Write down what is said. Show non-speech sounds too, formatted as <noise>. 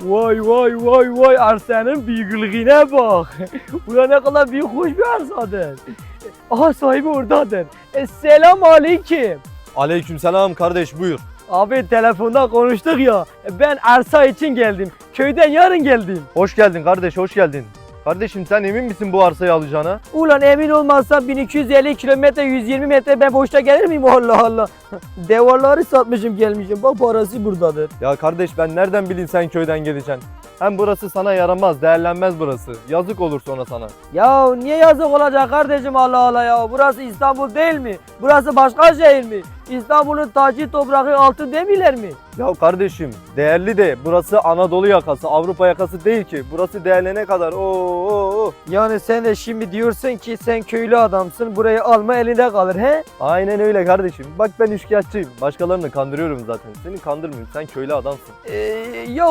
Vay vay vay vay arsanın büyüklüğüne bak. <laughs> Ulan ne kadar büyük hoş bir arsadır. Aha sahibi oradadır. E, selam aleyküm. Aleykümselam kardeş buyur. Abi telefonda konuştuk ya. Ben arsa için geldim. Köyden yarın geldim. Hoş geldin kardeş hoş geldin. Kardeşim sen emin misin bu arsayı alacağına? Ulan emin olmazsam 1250 kilometre 120 metre ben boşta gelir miyim <laughs> Allah Allah. Devarları satmışım gelmişim bak parası buradadır. Ya kardeş ben nereden bileyim sen köyden geleceksin? Hem burası sana yaramaz, değerlenmez burası. Yazık olur sonra sana. Ya niye yazık olacak kardeşim Allah Allah ya. Burası İstanbul değil mi? Burası başka şehir mi? İstanbul'un tacı toprağı altın demiler mi? Ya kardeşim değerli de burası Anadolu yakası, Avrupa yakası değil ki. Burası değerlene kadar. Oo, oo, oo. Yani sen de şimdi diyorsun ki sen köylü adamsın burayı alma elinde kalır he? Aynen öyle kardeşim. Bak ben üçkağıtçıyım. Başkalarını kandırıyorum zaten. Seni kandırmıyorum. Sen köylü adamsın. Ee, ya